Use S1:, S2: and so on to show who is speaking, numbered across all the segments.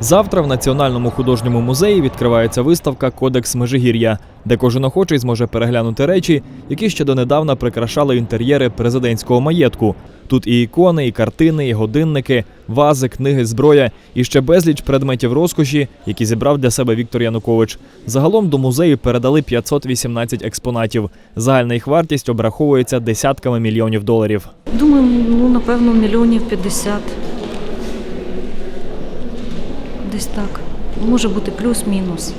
S1: Завтра в Національному художньому музеї відкривається виставка Кодекс Межигір'я, де кожен охочий зможе переглянути речі, які ще донедавна прикрашали інтер'єри президентського маєтку. Тут і ікони, і картини, і годинники, вази, книги, зброя і ще безліч предметів розкоші, які зібрав для себе Віктор Янукович. Загалом до музею передали 518 експонатів. Загальна їх вартість обраховується десятками мільйонів доларів.
S2: Думаю, ну напевно, мільйонів 50. Десь так. Може бути плюс-мінус.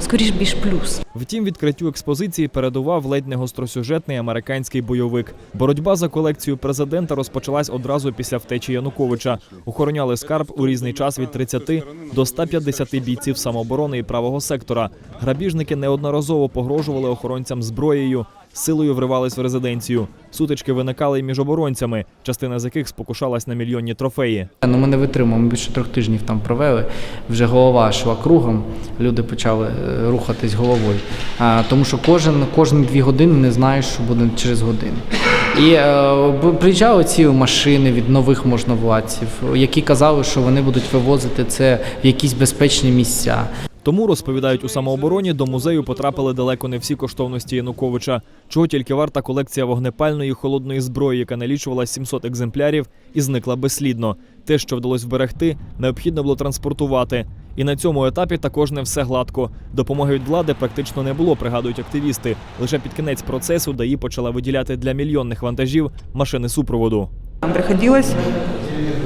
S2: Скоріш більш плюс.
S1: Втім, відкриттю експозиції передував ледь не гостросюжетний американський бойовик. Боротьба за колекцію президента розпочалась одразу після втечі Януковича. Охороняли скарб у різний час від 30 до 150 бійців самооборони і правого сектора. Грабіжники неодноразово погрожували охоронцям зброєю, силою вривались в резиденцію. Сутички виникали й між оборонцями, частина з яких спокушалась на мільйонні трофеї.
S3: Ну, ми не витримали, ми більше трьох тижнів там провели. Вже голова йшла кругом, люди почали е, рухатись головою. А, тому що кожен, кожні дві години не знаєш, що буде через годину. І е, приїжджали ці машини від нових можновладців, які казали, що вони будуть вивозити це в якісь безпечні місця.
S1: Тому розповідають у самообороні, до музею потрапили далеко не всі коштовності Януковича. Чого тільки варта колекція вогнепальної холодної зброї, яка налічувала 700 екземплярів і зникла безслідно. Те, що вдалося вберегти, необхідно було транспортувати. І на цьому етапі також не все гладко. Допомоги від влади практично не було, пригадують активісти. Лише під кінець процесу ДАІ почала виділяти для мільйонних вантажів машини супроводу.
S4: Нам приходилось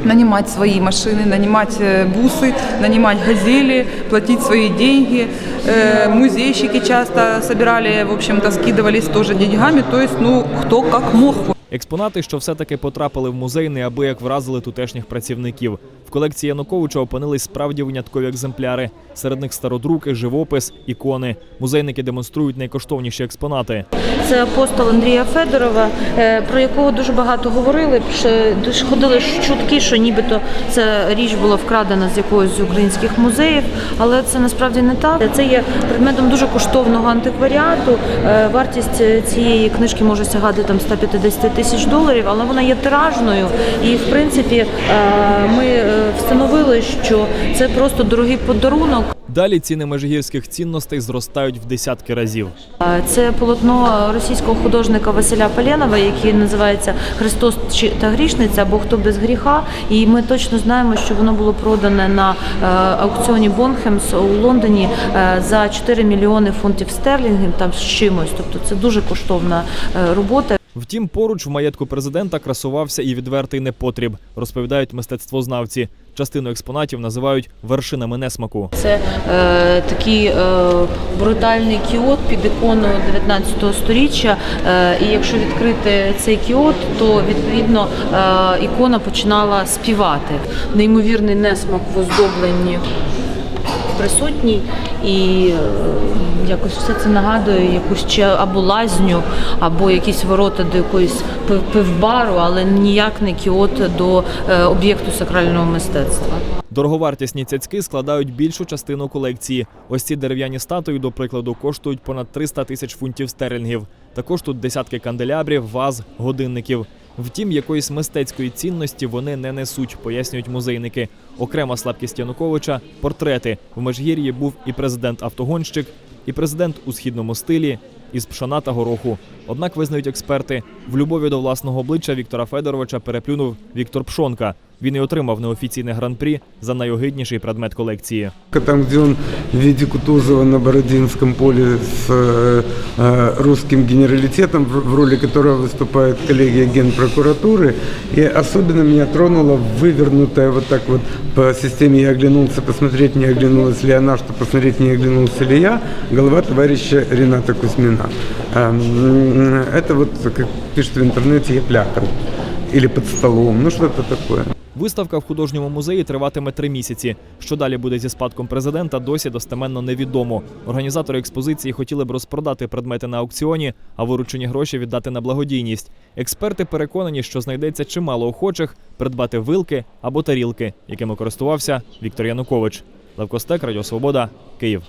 S4: нанимать свои машины, нанимать э, бусы, нанимать газели, платить свои деньги. Э, Музейщики часто собирали, в общем-то, скидывались тоже деньгами, то есть, ну, кто как мог.
S1: Експонати, що все-таки потрапили в музей, неабияк вразили тутешніх працівників. Колекції Януковича опинились справді виняткові екземпляри. Серед них стародруки, живопис, ікони. Музейники демонструють найкоштовніші експонати.
S2: Це апостол Андрія Федорова, е, про якого дуже багато говорили. Ходили чутки, що нібито ця річ була вкрадена з якогось з українських музеїв, але це насправді не так. Це є предметом дуже коштовного антикваріату. Е, Вартість е, цієї книжки може сягати там 150 тисяч доларів, але вона є тиражною. І в принципі е, ми е, встановили, що це просто дорогий подарунок.
S1: Далі ціни межигірських цінностей зростають в десятки разів.
S2: Це полотно російського художника Василя Поленова, який називається Христос та грішниця або Хто без гріха. І ми точно знаємо, що воно було продане на е, аукціоні Бонхемс у Лондоні е, за 4 мільйони фунтів стерлінгів, там з чимось. Тобто це дуже коштовна е, робота.
S1: Втім, поруч в маєтку президента красувався і відвертий непотріб, розповідають мистецтвознавці. Частину експонатів називають вершинами несмаку.
S2: Це е, такий е, брутальний кіот під ікону 19 століття. Е, і якщо відкрити цей кіот, то відповідно е, ікона починала співати. Неймовірний несмак в оздобленні присутній, і е, якось все це нагадує якусь ще або лазню, або якісь ворота до якоїсь пив- пивбару, але ніяк не кіот до е, об'єкту сакрального мистецтва.
S1: Дороговартісні цяцьки складають більшу частину колекції. Ось ці дерев'яні статуї, до прикладу, коштують понад 300 тисяч фунтів стерлінгів. Також тут десятки канделябрів, ваз, годинників. Втім, якоїсь мистецької цінності вони не несуть, пояснюють музейники. Окрема слабкість Януковича портрети. В Межгір'ї був і президент-автогонщик, і президент у східному стилі, із пшона та гороху. Однак визнають експерти, в любові до власного обличчя Віктора Федоровича переплюнув Віктор Пшонка. Він і отримав неофіційне гран-прі за найогидніший предмет колекції.
S5: Там, где он в виде Кутузова на Бородинском поле с э, э, русским генералитетом, в в роли которого выступает коллегия генпрокуратуры. И особенно меня тронула вывернутая вот так вот по системе «я оглянулся посмотреть, не оглянулась ли она, что посмотреть, не оглянулся ли я» голова товарища Рената Кузьмина. Эм, Это вот, как пишут в интернете, я плякал. Или под столом, ну что-то такое.
S1: Виставка в художньому музеї триватиме три місяці. Що далі буде зі спадком президента, досі достеменно невідомо. Організатори експозиції хотіли б розпродати предмети на аукціоні, а виручені гроші віддати на благодійність. Експерти переконані, що знайдеться чимало охочих придбати вилки або тарілки, якими користувався Віктор Янукович. Левко Стек, Радіо Свобода, Київ.